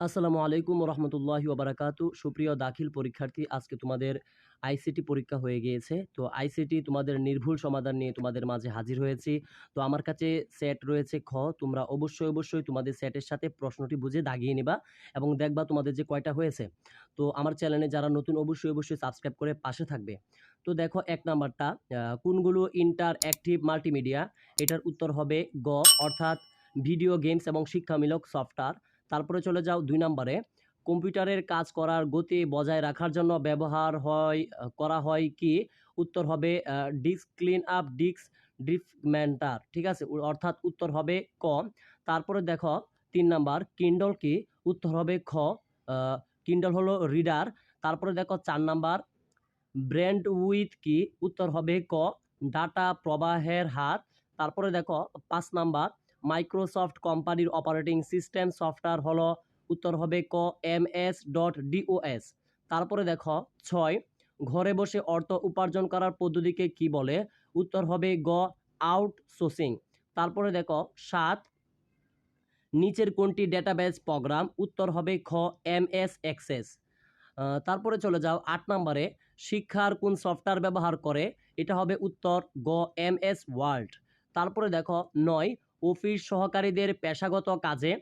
আসসালামু আলাইকুম রহমতুল্লাহি ওবারাকাতু। সুপ্রিয় দাখিল পরীক্ষার্থী, আজকে তোমাদের আইসিটি পরীক্ষা হয়ে গিয়েছে। তো আইসিটি তোমাদের নির্ভুল সমাধান নিয়ে তোমাদের মাঝে হাজির হয়েছি। তো আমার কাছে সেট রয়েছে খ। তোমরা অবশ্যই অবশ্যই তোমাদের সেটের সাথে প্রশ্নটি বুঝে দাগিয়ে নেবা এবং দেখবা তোমাদের যে কয়টা হয়েছে। তো আমার চ্যানেলে যারা নতুন, অবশ্যই অবশ্যই সাবস্ক্রাইব করে পাশে থাকবে। তো দেখো এক নাম্বারটা কোনগুলো ইন্টার অ্যাক্টিভ মাল্টিমিডিয়া এটার উত্তর হবে গ, অর্থাৎ ভিডিও গেমস এবং শিক্ষামূলক সফটওয়্যার তারপরে চলে যাও দুই নম্বরে। কম্পিউটারের কাজ করার গতি বজায় রাখার জন্য ব্যবহার হয় করা হয় কি? উত্তর হবে disk clean up, disk defragmenter ঠিক আছে? অর্থাৎ উত্তর হবে ক। তারপরে দেখো, তিন নাম্বার, কিন্ডল কি? উত্তর হবে খ কিন্ডল হলো রিডার। তারপরে দেখো, চার নাম্বার ব্র্যান্ড উইথ কি? উত্তর হবে ক, ডাটা প্রবাহের হার। তারপরে দেখো, পাঁচ নাম্বার মাইক্রোসফট কোম্পানির অপারেটিং সিস্টেম সফটওয়্যার হলো, উত্তর হবে ক, এম এস ডট ডিওএস তারপরে দেখো, ছয়, ঘরে বসে অর্থ উপার্জন করার পদ্ধতিকে কি বলে? উত্তর হবে গ, আউটসোর্সিং। তারপরে দেখো, সাত, নিচের কোনটি ডেটাবেস প্রোগ্রাম? উত্তর হবে খ, এম এস এক্সেস তারপরে চলে যাও, আট নম্বরে, শিক্ষার কোন সফটওয়্যার ব্যবহার করে? এটা হবে উত্তর গ, এম এস ওয়ার্ল্ড। তারপরে দেখো, নয় অফিস সহকারীদের পেশাগত কাজে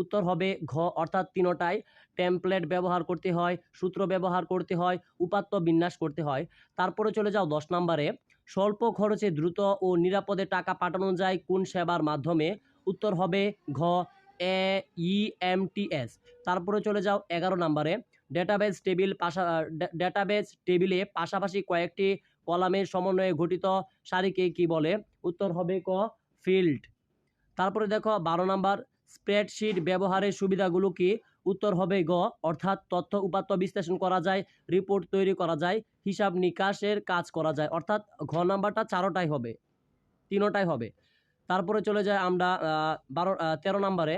উত্তর হবে ঘ, অর্থাৎ তিনোটাই টেমপ্লেট ব্যবহার করতে হয়, সূত্র ব্যবহার করতে হয়, উপাত্ত বিন্যাস করতে হয়। তারপরে চলে যাও দশ নম্বরে। স্বল্প খরচে দ্রুত ও নিরাপদে টাকা পাঠানো যায় কোন সেবার মাধ্যমে? উত্তর হবে ঘ এ ই এম টি এস তারপরে চলে যাও এগারো নম্বরে। ডেটাবেস টেবিল পাশা ডেটাবেস টেবিলে পাশাপাশি কয়েকটি কলামের সমন্বয়ে গঠিত সারিকে কি বলে? উত্তর হবে ক ফিল্ড তারপরে দেখো বারো নাম্বার স্প্রেডশিট ব্যবহারের সুবিধাগুলো কি? উত্তর হবে গ, অর্থাৎ তথ্য উপাত্ত বিশ্লেষণ করা যায় রিপোর্ট তৈরি করা যায়, হিসাব নিকাশের কাজ করা যায়, অর্থাৎ ঘ নাম্বারটা চারোটাই হবে, তিনোটাই হবে। তারপরে চলে যায় আমরা বারো তেরো নাম্বারে।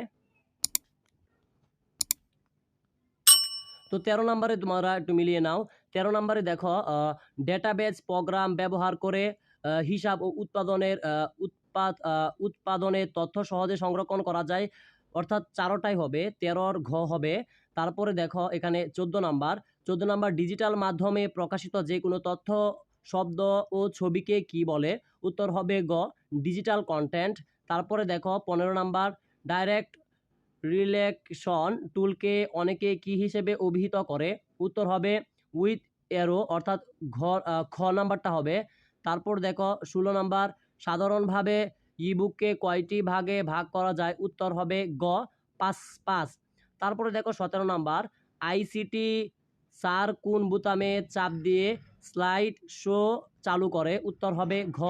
তো তেরো নম্বরে তোমরা একটু মিলিয়ে নাও। তেরো নম্বরে দেখো ডেটাবেস প্রোগ্রাম ব্যবহার করে হিসাব ও উৎপাদনের উৎপাদ আহ, উৎপাদনের তথ্য সহজে সংরক্ষণ করা যায়। অর্থাৎ চারোটাই হবে তেরোর ঘ হবে। তারপরে দেখো এখানে চোদ্দ নাম্বার। চোদ্দ নাম্বার ডিজিটাল মাধ্যমে প্রকাশিত যে কোনো তথ্য শব্দ ও ছবিকে কি বলে? উত্তর হবে গ ডিজিটাল কন্টেন্ট। তারপরে দেখো পনেরো নাম্বার ডাইরেক্ট রিলেকশন টুলকে অনেকে কি হিসেবে অভিহিত করে? উত্তর হবে উইথ এরো অর্থাৎ ঘ খ নাম্বারটা হবে। তারপর দেখো ষোলো নাম্বার সাধারণভাবে ইবুককে কয়টি ভাগে ভাগ করা যায়? উত্তর হবে গ, পাঁচ পাঁচ। তারপরে দেখো সতেরো নাম্বার। আইসিটি সার কোন বুতামে চাপ দিয়ে স্লাইড শো চালু করে? উত্তর হবে ঘ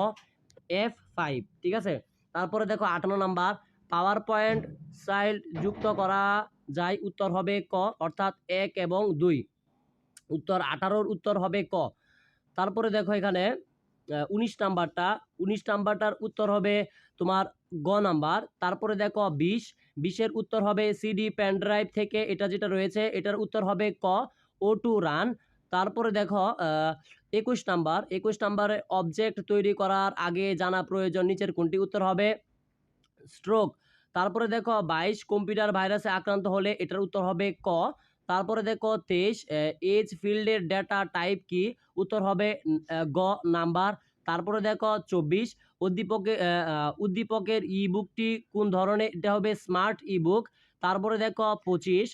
এফ ফাইভ ঠিক আছে? তারপরে দেখো আটান্ন নাম্বার। পাওয়ার পয়েন্ট সাইল্ড যুক্ত করা যায়? উত্তর হবে ক, অর্থাৎ এক এবং দুই। উত্তর আঠারোর উত্তর হবে ক। তারপরে দেখো এখানে উনিশ নাম্বারটা। উনিশ নাম্বারটার উত্তর হবে তোমার গ নাম্বার। তারপরে দেখো বিশ। বিশের উত্তর হবে সিডি পেন থেকে এটা যেটা রয়েছে, এটার উত্তর হবে ক ও টু রান তারপরে দেখো একুশ নাম্বার। একুশ নাম্বারে অবজেক্ট তৈরি করার আগে জানা প্রয়োজন, নিচের কোনটি উত্তর হবে? স্ট্রোক তারপরে দেখো বাইশ কম্পিউটার ভাইরাসে আক্রান্ত হলে এটার উত্তর হবে ক। তারপরে দেখো তেইশ এজ ফিল্ডের ডেটা টাইপ কি? উত্তর হবে গ নাম্বার। তারপরে দেখো চব্বিশ আহ, উদ্দীপকের ই বুকটি কোন ধরনের? এটা হবে স্মার্ট ই বুক তারপরে দেখো পঁচিশ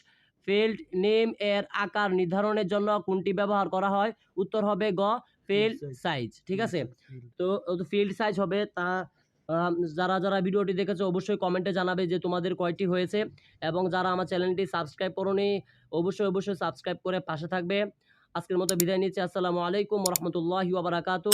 ফিল্ড নেম এর আকার নির্ধারণের জন্য কোনটি ব্যবহার করা হয়? উত্তর হবে গ ফিল্ড সাইজ ঠিক আছে? তো ফিল্ড সাইজ হবে তা যারা যারা ভিডিওটি দেখেছ, অবশ্যই কমেন্টে জানাবে যে তোমাদের কয়টি হয়েছে এবং যারা আমার চ্যানেলটি সাবস্ক্রাইব করোনি, অবশ্যই অবশ্যই সাবস্ক্রাইব করে পাশে থাকবে। আজকের মতো বিদায় নিচ্ছি। আসসালামু আলাইকুম রহমতুল্লাহ বারাকাতু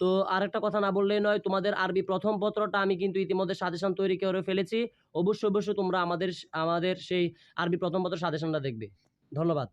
তো আরেকটা কথা না বললেই নয়, তোমাদের আরবি প্রথম পত্রটা আমি কিন্তু ইতিমধ্যে সাজেশন তৈরি করে ফেলেছি। অবশ্যই অবশ্যই তোমরা আমাদের আমাদের সেই আরবি প্রথম পত্র সাজেশনটা দেখবে। ধন্যবাদ।